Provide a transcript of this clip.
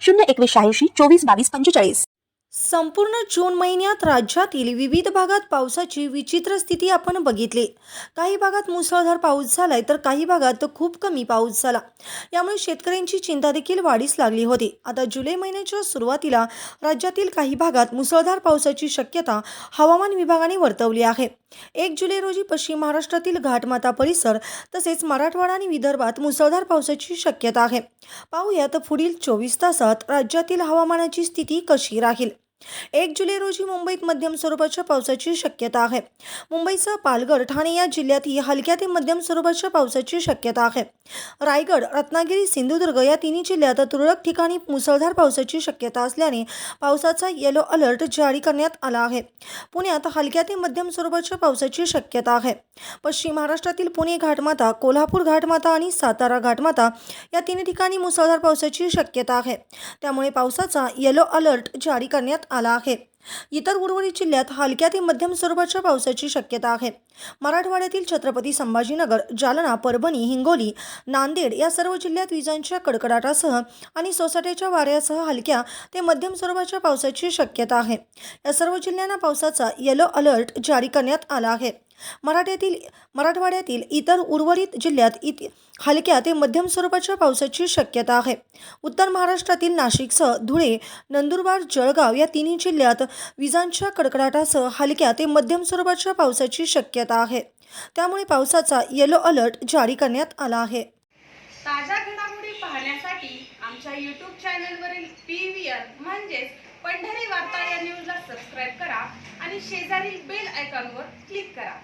शून्य एकवीस शहाऐंशी चोवीस बावीस पंचेचाळीस. संपूर्ण जून महिन्यात राज्यातील विविध भागात पावसाची विचित्र स्थिती आपण बघितली. काही भागात मुसळधार पाऊस झालाय तर काही भागात खूप कमी पाऊस झाला. यामुळे शेतकऱ्यांची चिंता देखील वाढीस लागली होती. आता जुलै महिन्याच्या सुरुवातीला राज्यातील काही भागात मुसळधार पावसाची शक्यता हवामान विभागाने वर्तवली आहे. एक जुलै रोजी पश्चिम महाराष्ट्रातील घाटमाता परिसर तसेच मराठवाडा आणि विदर्भात मुसळधार पावसाची शक्यता आहे. पाहूयात पुढील चोवीस तासात राज्यातील हवामानाची स्थिती कशी राहील? एक जुलै रोजी मुंबईत मध्यम स्वरूपाच्या पावसाची शक्यता आहे. मुंबईसह पालघर ठाणे या जिल्ह्यातही हलक्या ते मध्यम स्वरूपाच्या पावसाची शक्यता आहे. रायगड रत्नागिरी सिंधुदुर्ग या तिन्ही जिल्ह्यात तुरळक ठिकाणी मुसळधार पावसाची शक्यता असल्याने पावसाचा येलो अलर्ट जारी करण्यात आला आहे. पुण्यात हलक्या ते मध्यम स्वरूपाच्या पावसाची शक्यता आहे. पश्चिम महाराष्ट्रातील पुणे घाटमाता कोल्हापूर घाटमाता आणि सातारा घाटमाता या तिन्ही ठिकाणी मुसळधार पावसाची शक्यता आहे. त्यामुळे पावसाचा येलो अलर्ट जारी करण्यात आला आहे. इतर उर्वरित जिल्ह्यात हलक्या ते मध्यम स्वरूपाच्या पावसाची शक्यता आहे. मराठवाड्यातील छत्रपती संभाजीनगर जालना परभणी हिंगोली नांदेड या सर्व जिल्ह्यात विजांच्या कडकडाटासह आणि सोसाट्याच्या वाऱ्यासह हलक्या ते मध्यम स्वरूपाच्या पावसाची शक्यता आहे. या सर्व जिल्ह्यांना पावसाचा येलो अलर्ट जारी करण्यात आला आहे. मराठ्यातील मराठवाड्यातील इतर उर्वरित जिल्ह्यात इत हलक्या ते मध्यम स्वरूपाच्या पावसाची शक्यता आहे. उत्तर महाराष्ट्रातील नाशिकसह धुळे नंदुरबार जळगाव या तिन्ही जिल्ह्यात विजांच्या कडकडाटासह हलक्या ते मध्यम स्वरूपाच्या पावसाची शक्यता आहे. त्यामुळे पावसाचा येलो अलर्ट जारी करण्यात आला आहे. ताज्या घडामोडी पाहण्यासाठी आमच्या यूट्यूब चॅनलवरील पी व्ही आर म्हणजेच पंढरी वार्ता या न्यूजला सबस्क्राईब करा आणि शेजारील बेल आयकॉनवर क्लिक करा.